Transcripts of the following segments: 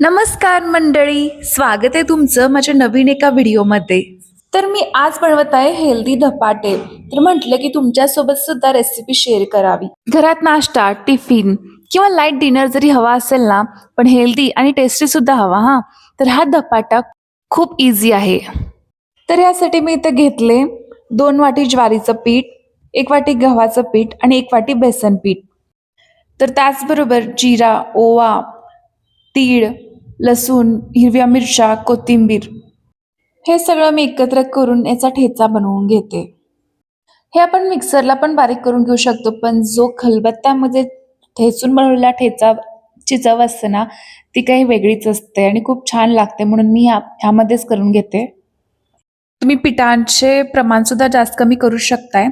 नमस्कार मंडळी स्वागत आहे तुमचं माझ्या नवीन एका व्हिडिओमध्ये. तर मी आज बनवत आहे हेल्दी धपाटे. तर म्हटलं की तुमच्यासोबत सुद्धा रेसिपी शेअर करावी. घरात नाश्ता टिफिन किंवा लाइट डिनर जरी हवा असेल ना पण हेल्दी आणि टेस्टी सुद्धा हवा हा. तर हा धपाटा खूप इझी आहे. तर यासाठी मी इथं घेतले दोन वाटी ज्वारीचं पीठ एक वाटी गव्हाचं पीठ आणि एक वाटी बेसन पीठ. तर त्याचबरोबर जिरा ओवा तीळ लसूण हिरव्या मिरच्या कोथिंबीर. हे सगळं मी एकत्र करून याचा ठेचा बनवून घेते. हे आपण मिक्सरला पण बारीक करून घेऊ शकतो पण जो खलबत्त्यामध्ये ठेचून बनवलेला ठेचा ची चव असते ना ती काही वेगळीच असते आणि खूप छान लागते म्हणून मी ह्या ह्यामध्येच करून घेते. तुम्ही पिठांचे प्रमाण सुद्धा जास्त कमी करू शकताय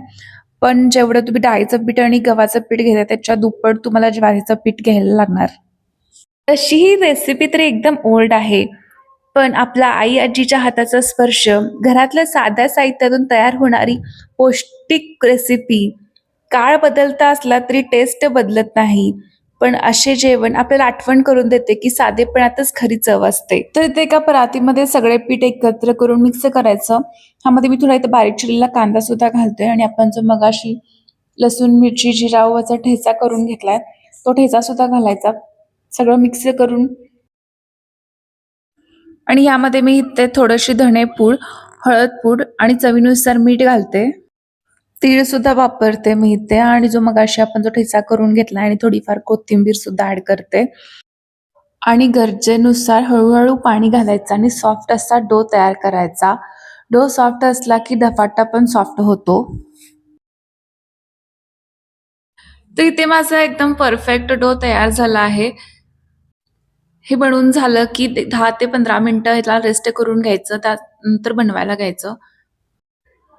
पण जेवढं तुम्ही डाळीचं पीठ आणि गव्हाचं पीठ घेता त्याच्या दुप्पट तुम्हाला ज्वारीचं पीठ घ्यायला लागणार. तशी ही रेसिपी तर एकदम ओल्ड आहे. पण आपला आई आजीच्या हाताचा स्पर्श घरातल्या साध्या साहित्यातून तयार होणारी पौष्टिक रेसिपी काळ बदलता असला तरी टेस्ट बदलत नाही. पण असे जेवण आपल्याला आठवण करून देते की साधेपणातच खरी चव असते. तर इथे एका परातीमध्ये सगळे पीठ एकत्र करून मिक्स करायचं. ह्यामध्ये मी थोडा इथे बारीक चिरलेला कांदा सुद्धा घालते आणि आपण जो मगाशी लसूण मिरची जिरा ओवाचा ठेचा करून घेतलाय तो ठेचा सुद्धा घालायचा. सगळं मिक्स करून. आणि यामध्ये मी इथे थोडीशी धणेपूड हळद पूड आणि चवीनुसार मीठ घालते. तीळ सुद्धा वापरते मी इथे आणि जो मगाशी आपण जो ठेचा करून घेतला आणि थोडीफार कोथिंबीर सुद्धा ऍड करते. आणि गरजेनुसार हळूहळू पाणी घालायचं आणि सॉफ्ट असा डो तयार करायचा. डो सॉफ्ट असला की धपाटा पण सॉफ्ट होतो. तर इथे माझा एकदम परफेक्ट डो तयार झाला आहे. हे बनवून झालं की ते दहा ते पंधरा मिनटं ह्याला रेस्ट करून घ्यायचं त्यानंतर बनवायला घ्यायचं.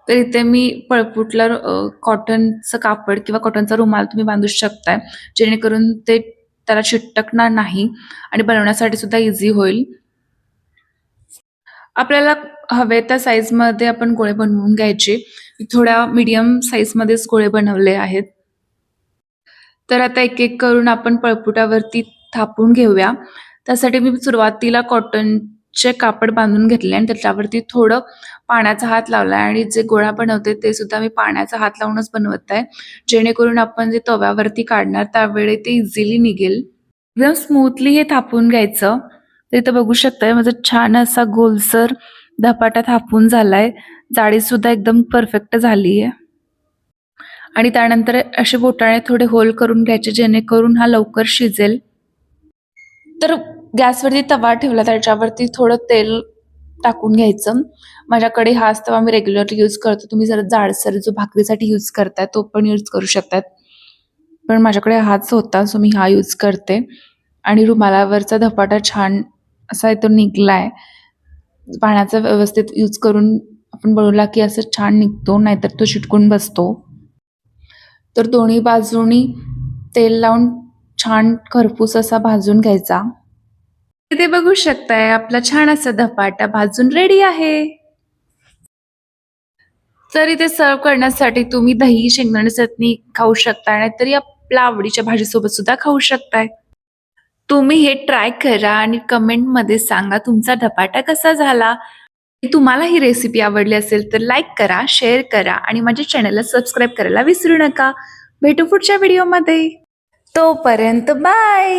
तर इथे मी पळपुटला कॉटनचं कापड किंवा कॉटनचा रुमाल तुम्ही बांधू शकताय जेणेकरून ते त्याला चिटकणार नाही आणि बनवण्यासाठी सुद्धा इझी होईल. आपल्याला हवे त्या साईजमध्ये आपण गोळे बनवून घ्यायचे. थोड्या मीडियम साईजमध्येच गोळे बनवले आहेत. तर आता एक एक करून आपण पळपुटावरती थापून घेऊया. त्यासाठी मी सुरुवातीला कॉटनचे कापड बांधून घेतले आणि त्याच्यावरती थोडं पाण्याचा हात लावला आणि जे गोळा बनवते ते सुद्धा मी पाण्याचा हात लावूनच बनवत आहे. जेणेकरून आपण जे तव्यावरती काढणार त्यावेळी ते इझिली निघेल. एकदम स्मूथली हे थापून घ्यायचं. तर इथं बघू शकताय माझा छान असा गोलसर धपाटा थापून झालाय. जाडी सुद्धा एकदम परफेक्ट झाली आहे. आणि त्यानंतर असे बोटाने थोडे होल करून घ्यायचे जेणेकरून हा लवकर शिजेल. तर गॅसवरती तवा ठेवला त्याच्यावरती थोडं तेल टाकून घ्यायचं. माझ्याकडे हाच तवा मी रेग्युलरली यूज करतो. तुम्ही जर जाडसर जो भाकरीसाठी यूज करताय तो पण यूज करू शकतात. पण माझ्याकडे हाच होता सो मी हा यूज करते. आणि रुमालावरचा धपाटा छान असा तो निघलाय. पाण्याचा व्यवस्थित यूज करून आपण बनवला की असं छान निघतो नाहीतर तो चिटकून बसतो. तर दोन्ही बाजूनी तेल लावून छान खरपूस असा भाजून घ्यायचा. इथे बघू शकताय आपला छान असा धपाटा भाजून रेडी आहे. तर इथे सर्व करण्यासाठी तुम्ही दही शेंगदाणे चटणी खाऊ शकता नाहीतरी आपल्या आवडीच्या भाजीसोबत सुद्धा खाऊ शकताय. तुम्ही हे ट्राय करा आणि कमेंटमध्ये सांगा तुमचा धपाटा कसा झाला. तुम्हाला ही रेसिपी आवडली असेल तर लाईक करा शेअर करा आणि माझ्या चॅनलला सबस्क्राईब करायला विसरू नका. भेटू पुढच्या व्हिडिओमध्ये तोपर्यंत बाय.